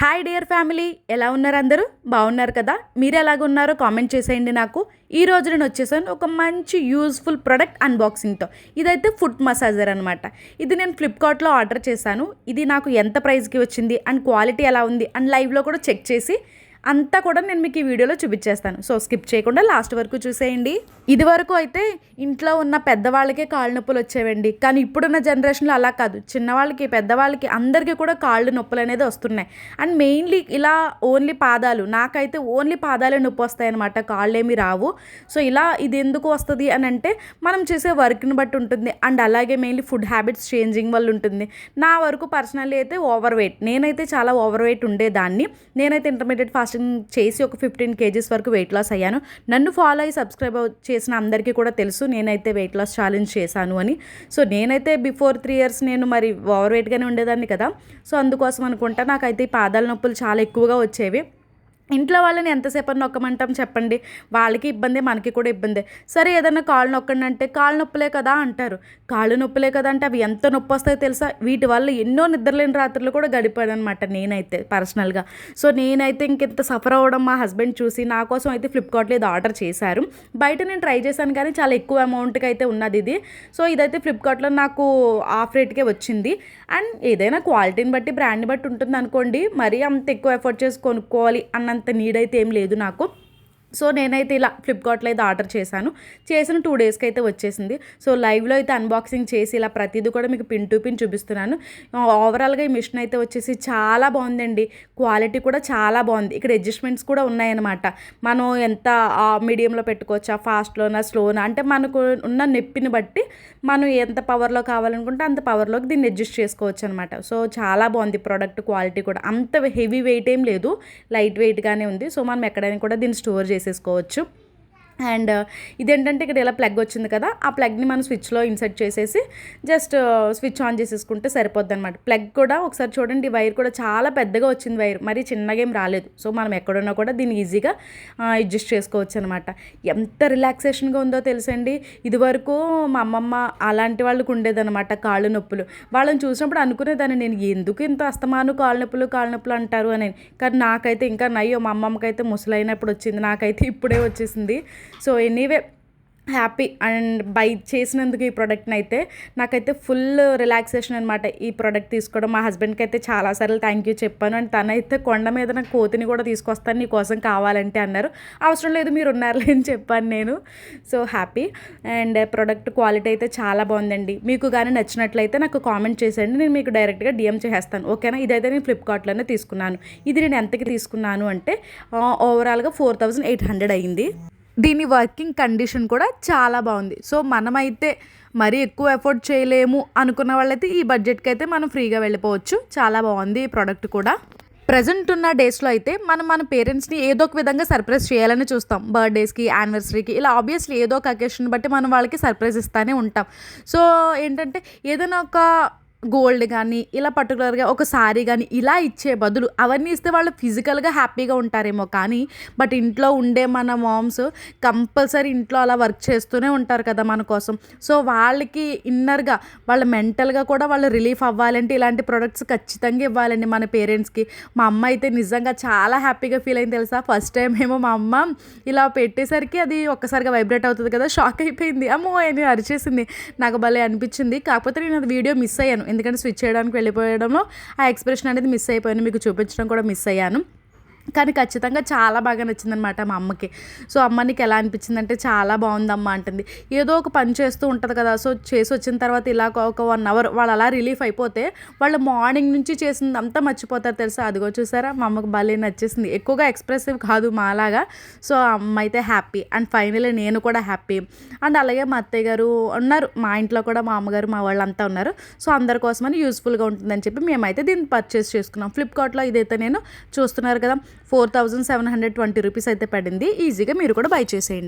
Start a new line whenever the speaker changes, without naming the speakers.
Hi dear family ఎలా ఉన్నారు అందరూ బాగున్నారు కదా? మీరు ఎలాగున్నారో కామెంట్ చేసేయండి నాకు. ఈ రోజు నేను వచ్చేసాను ఒక మంచి యూస్ఫుల్ ప్రొడక్ట్ అన్బాక్సింగ్తో. ఇదైతే ఫుడ్ మసాజర్ అనమాట ఇది నేను ఫ్లిప్కార్ట్లో ఆర్డర్ చేశాను. ఇది నాకు ఎంత ప్రైస్కి వచ్చింది? అండ్ క్వాలిటీ ఎలా ఉంది? అండ్ లైవ్లో కూడా చెక్ చేసి అంతా కూడా నేను మీకు ఈ వీడియోలో చూపించేస్తాను. సో స్కిప్ చేయకుండా లాస్ట్ వరకు చూసేయండి. ఇది వరకు అయితే ఇంట్లో ఉన్న పెద్దవాళ్ళకే కాళ్ళు నొప్పులు వచ్చేవండి. కానీ ఇప్పుడున్న జనరేషన్లో అలా కాదు. చిన్నవాళ్ళకి పెద్దవాళ్ళకి అందరికీ కూడా కాళ్ళు నొప్పులు అనేది వస్తున్నాయి. అండ్ మెయిన్లీ ఇలా ఓన్లీ పాదాలు నాకైతే ఓన్లీ పాదాలే నొప్పి వస్తాయి అనమాట కాళ్ళు ఏమి రావు. సో ఇలా ఇది ఎందుకు వస్తుంది అని అంటే మనం చేసే వర్క్ని బట్టి ఉంటుంది. అండ్ అలాగే మెయిన్లీ ఫుడ్ హ్యాబిట్స్ చేంజింగ్ వల్ల ఉంటుంది. నా వరకు పర్సనల్లీ అయితే ఓవర్ వెయిట్. నేనైతే చాలా ఓవర్ వెయిట్ ఉండేదాన్ని. నేనైతే ఇంటర్మీడియట్ ఫాస్ట్ ఫాస్టింగ్ చేసి ఒక ఫిఫ్టీన్ కేజీస్ వరకు వెయిట్ లాస్ అయ్యాను. నన్ను ఫాలో అయ్యి సబ్స్క్రైబ్ చేసిన అందరికీ కూడా తెలుసు నేనైతే వెయిట్ లాస్ ఛాలెంజ్ చేశాను అని. సో నేనైతే బిఫోర్ త్రీ ఇయర్స్ నేను మరి ఓవర్ వెయిట్గానే ఉండేదాన్ని కదా. సో అందుకోసం అనుకుంటా నాకైతే ఈ పాదాల నొప్పులు చాలా ఎక్కువగా వచ్చేవి. ఇంట్లో వాళ్ళని ఎంతసేపు నొక్కమంటాం చెప్పండి? వాళ్ళకి ఇబ్బంది మనకి కూడా ఇబ్బంది. సరే ఏదైనా కాళ్ళు నొక్కండి అంటే కాళ్ళు నొప్పులే కదా అంటారు. కాళ్ళు నొప్పులే కదా అంటే అవి ఎంత నొప్పి వస్తాయో తెలుసా? వీటి వల్ల ఎన్నో నిద్రలేని రాత్రులు కూడా గడిపాను అనమాట నేనైతే పర్సనల్గా. సో నేనైతే ఇంకెంత సఫర్ అవ్వడం మా హస్బెండ్ చూసి నా కోసం అయితే ఫ్లిప్కార్ట్లో ఇది ఆర్డర్ చేశారు. బయట నేను ట్రై చేశాను కానీ చాలా ఎక్కువ అమౌంట్కి అయితే ఉన్నది ఇది. సో ఇదైతే ఫ్లిప్కార్ట్లో నాకు ఆఫ్ రేట్కే వచ్చింది. అండ్ ఏదైనా క్వాలిటీని బట్టి బ్రాండ్ని బట్టి ఉంటుంది అనుకోండి. మరీ అంత ఎక్కువ ఎఫర్ట్ చేసి కొనుక్కోవాలి అంత నీడ్ అయితే ఏం లేదు నాకు. సో నేనైతే ఇలా ఫ్లిప్కార్ట్లో అయితే ఆర్డర్ చేశాను. చేసిన టూ డేస్కి అయితే వచ్చేసింది. సో లైవ్లో అయితే అన్బాక్సింగ్ చేసి ఇలా ప్రతిదీ కూడా మీకు పిన్ టు పిన్ చూపిస్తున్నాను. ఓవరాల్గా ఈ మిషన్ అయితే వచ్చేసి చాలా బాగుందండి. క్వాలిటీ కూడా చాలా బాగుంది. ఇక్కడ అడ్జస్ట్మెంట్స్ కూడా ఉన్నాయన్నమాట. మనం ఎంత మీడియంలో పెట్టుకోవచ్చా ఫాస్ట్లోనా స్లోనా అంటే మనకు ఉన్న నొప్పిని బట్టి మనం ఎంత పవర్లో కావాలనుకుంటే అంత పవర్లోకి దీన్ని అడ్జస్ట్ చేసుకోవచ్చు అనమాట సో చాలా బాగుంది ప్రోడక్ట్ క్వాలిటీ కూడా. అంత హెవీ వెయిట్ ఏం లేదు. లైట్ వెయిట్గానే ఉంది. సో మనం ఎక్కడైనా కూడా దీన్ని స్టోర్ చేసి చేసేసుకోవచ్చు అండ్ ఇదేంటంటే ఇక్కడ ఇలా ప్లగ్ వచ్చింది కదా ఆ ప్లగ్ని మనం స్విచ్లో ఇన్సర్ట్ చేసేసి జస్ట్ స్విచ్ ఆన్ చేసేసుకుంటే సరిపోద్ది అనమాట ప్లగ్ కూడా ఒకసారి చూడండి వైర్ కూడా చాలా పెద్దగా వచ్చింది వైర్ మరి చిన్నగా ఏం రాలేదు. సో మనం ఎక్కడున్నా కూడా దీన్ని ఈజీగా అడ్జస్ట్ చేసుకోవచ్చు అనమాట ఎంత రిలాక్సేషన్గా ఉందో తెలుసండి. ఇదివరకు మా అమ్మమ్మ అలాంటి వాళ్ళకు ఉండేదన్నమాట కాళ్ళు నొప్పులు. వాళ్ళని చూసినప్పుడు అనుకునేదాన్ని నేను ఎందుకు ఇంత అస్తమాను కాళ్ళు నొప్పులు కాళ్ళు నొప్పులు అంటారు? అని. కానీ నాకైతే ఇంకా నయ్యో మా అమ్మమ్మకైతే ముసలైనప్పుడు వచ్చింది నాకైతే ఇప్పుడే వచ్చేసింది. So anyway happy and buy చేసినందుకు ఈ ప్రోడక్ట్ని అయితే నాకైతే ఫుల్ రిలాక్సేషన్ అనమాట ఈ ప్రోడక్ట్ తీసుకోవడం. మా హస్బెండ్కి అయితే చాలాసార్లు థ్యాంక్ యూ చెప్పాను. అండ్ తనైతే కొండ మీద నాకు కోతిని కూడా తీసుకొస్తాను నీ కోసం కావాలంటే అన్నారు. అవసరం లేదు మీరు ఉన్నారులే అని చెప్పాను నేను. So happy and product quality అయితే చాలా బాగుందండి. మీకు కానీ నచ్చినట్లయితే నాకు కామెంట్ చేసేయండి. నేను మీకు డైరెక్ట్గా డిఎం చేసేస్తాను. ఓకేనా ఇదైతే నేను ఫ్లిప్కార్ట్లోనే తీసుకున్నాను. ఇది నేను ఎంతకి తీసుకున్నాను అంటే ఓవరాల్గా ఫోర్ థౌజండ్ ఎయిట్ హండ్రెడ్ అయ్యింది దీని వర్కింగ్ కండిషన్ కూడా చాలా బాగుంది. సో మనమైతే మరీ ఎక్కువ ఎఫోర్డ్ చేయలేము అనుకున్న వాళ్ళైతే ఈ బడ్జెట్కి అయితే మనం ఫ్రీగా వెళ్ళిపోవచ్చు. చాలా బాగుంది ఈ ప్రోడక్ట్ కూడా. ప్రజెంట్ ఉన్న డేస్లో అయితే మనం మన పేరెంట్స్ని ఏదో ఒక విధంగా సర్ప్రైజ్ చేయాలని చూస్తాం. బర్త్డేస్కి యానివర్సరీకి ఇలా ఆబ్వియస్లీ ఏదో ఒక అకేషన్ బట్టి మనం వాళ్ళకి సర్ప్రైజ్ ఇస్తానే ఉంటాం. సో ఏంటంటే ఏదైనా ఒక గోల్డ్ కానీ ఇలా పర్టికులర్గా ఒక సారీ కానీ ఇలా ఇచ్చే బదులు అవన్నీ ఇస్తే వాళ్ళు ఫిజికల్గా హ్యాపీగా ఉంటారేమో కానీ బట్ ఇంట్లో ఉండే మన మామ్స్ కంపల్సరీ ఇంట్లో అలా వర్క్ చేస్తూనే ఉంటారు కదా మన కోసం. సో వాళ్ళకి ఇన్నర్గా వాళ్ళ మెంటల్గా కూడా వాళ్ళు రిలీఫ్ అవ్వాలంటే ఇలాంటి ప్రొడక్ట్స్ ఖచ్చితంగా ఇవ్వాలండి మన పేరెంట్స్కి మా అమ్మ అయితే నిజంగా చాలా హ్యాపీగా ఫీల్ అయింది తెలుసా? ఫస్ట్ టైం ఏమో మా అమ్మ ఇలా పెట్టేసరికి అది ఒక్కసారిగా వైబ్రేట్ అవుతుంది కదా షాక్ అయిపోయింది. అమ్మో అని అరిచేసింది. నాకు భలే అనిపించింది. కాకపోతే నేను అది వీడియో మిస్ అయ్యాను. ఎందుకంటే స్విచ్ చేయడానికి వెళ్ళిపోయడంలో ఆ ఎక్స్ప్రెషన్ అనేది మిస్ అయిపోయాను మీకు చూపించడం కూడా మిస్ అయ్యాను. కానీ ఖచ్చితంగా చాలా బాగా నచ్చిందనమాట మా అమ్మకి. సో అమ్మ నీకు ఎలా అనిపించిందంటే చాలా బాగుందమ్మా అంటుంది. ఏదో ఒక పని చేస్తూ ఉంటుంది కదా సో చేసి వచ్చిన తర్వాత ఇలా ఒక వన్ అవర్ వాళ్ళు అలా రిలీఫ్ అయిపోతే వాళ్ళు మార్నింగ్ నుంచి చేసింది అంతా మర్చిపోతారు తెలుసా? అదిగో చూసారా? మా అమ్మకి భలే నచ్చేసింది. ఎక్కువగా ఎక్స్ప్రెసివ్ కాదు మాలాగా. సో అమ్మ అయితే హ్యాపీ. అండ్ ఫైనలీ నేను కూడా హ్యాపీ. అండ్ అలాగే మా అత్తయ్య గారు ఉన్నారు. మా ఇంట్లో కూడా మా అమ్మగారు మా వాళ్ళంతా ఉన్నారు. సో అందరి కోసమని యూస్ఫుల్గా ఉంటుందని చెప్పి మేమైతే దీన్ని పర్చేస్ చేసుకున్నాం. ఫ్లిప్కార్ట్లో ఇదైతే నేను చూస్తున్నారు కదా. Four thousand seven hundred twenty rupees అయితే పడింది. ఈజీగా మీరు కూడా బై చేసేయండి.